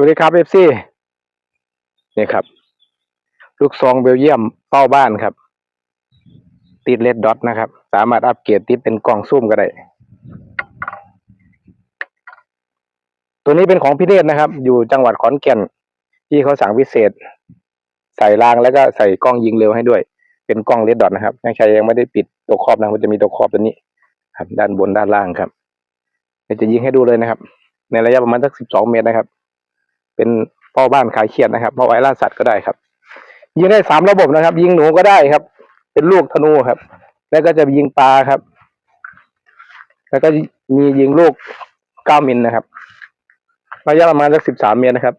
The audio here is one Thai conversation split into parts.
วัสดีครับเอฟซีนี่ครับ ลูกซองเบลเยียมเป้าบ้านครับ ติดเลดดอทนะครับ สามารถอัปเกรดติดเป็นกล่องซุ่มก็ได้ ตัวนี้เป็นของพี่เนตรนะครับ อยู่จังหวัดขอนแก่น ที่เขาสั่งพิเศษ ใส่รางแล้วก็ใส่กล้องยิงเร็วให้ด้วย เป็นกล้องเลดดอทนะครับยังใช้ยังไม่ได้ปิดตัวครอบนะมันจะมีตัวครอบตัวนี้ ครับ ด้านบนด้านล่างครับเดี๋ยวจะยิงให้ดูเลยนะครับ ในระยะประมาณสักสิบสองเมตรนะครับ เป็นพ่อบ้านขายเครียดนะครับเป้าไว้ล่าสัตว์ก็ได้ครับ ยิงได้สามระบบนะครับ ยิงหนูก็ได้ครับ เป็นลูกธนูครับ แล้วก็จะยิงปลาครับ แล้วก็มียิงลูกเก้ามิลนะครับระยะประมาณสักสิบสามเมตรนะครับ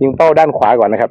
ยิงเป้าด้านขวาก่อนนะครับ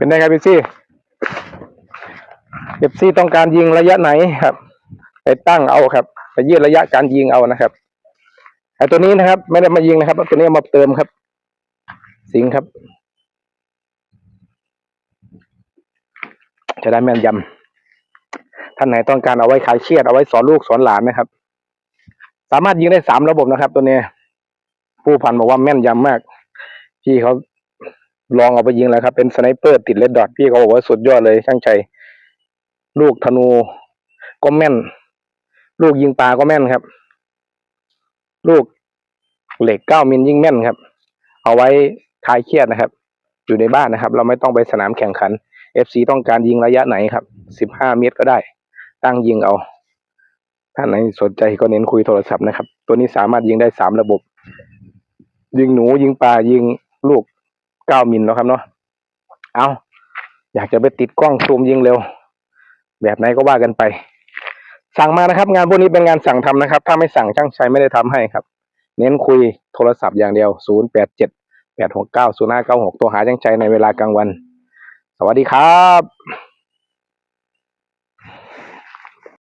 เป็นไงครับพี่ซี่เอฟซีต้องการยิงระยะไหนครับ ไปตั้งเอาครับไปยืดระยะการยิงเอานะครับไอ้ตัวนี้นะครับ ไม่ได้มายิงนะครับตัวนี้มาเติมครับ สิงครับ จะได้แม่นยำท่านไหนต้องการเอาไว้คลายเครียดเอาไว้สอนลูกสอนหลานนะครับ สามารถยิงได้สามระบบนะครับ ตัวนี้ ผู้พันบอกว่าแม่นยำมาก พี่เขา ลองเอาไปยิงแล้วครับ เป็นสไนเปอร์ติดเลดดอทพี่เขาบอกว่าสุดยอดเลยช่างชัยลูกธนูก็แม่น ลูกยิงปลาก็แม่นครับ ลูกเหล็กเก้ามิลยิงแม่นครับ เอาไว้คลายเครียดนะครับ อยู่ในบ้านนะครับ เราไม่ต้องไปสนามแข่งขัน FC ต้องการยิงระยะไหนครับสิบห้าเมตรก็ได้ ตั้งยิงเอาถ้าไหนสนใจก็เน้นคุยโทรศัพท์นะครับ ตัวนี้สามารถยิงได้สามระบบ ยิงหนูยิงปลายิงลูก เก้ามิลเนาะครับเนาะเอาอยากจะไปติดกล้องซูมยิงเร็ว แบบไหนก็ว่ากันไป สั่งมานะครับ งานพวกนี้เป็นงานสั่งทำนะครับ ถ้าไม่สั่งช่างชัยไม่ได้ทำให้ครับ เน้นคุยโทรศัพท์อย่างเดียว 0 8 7 8 6 9 0 5 9 6 ตัวหาช่างชัยในเวลากลางวัน สวัสดีครับ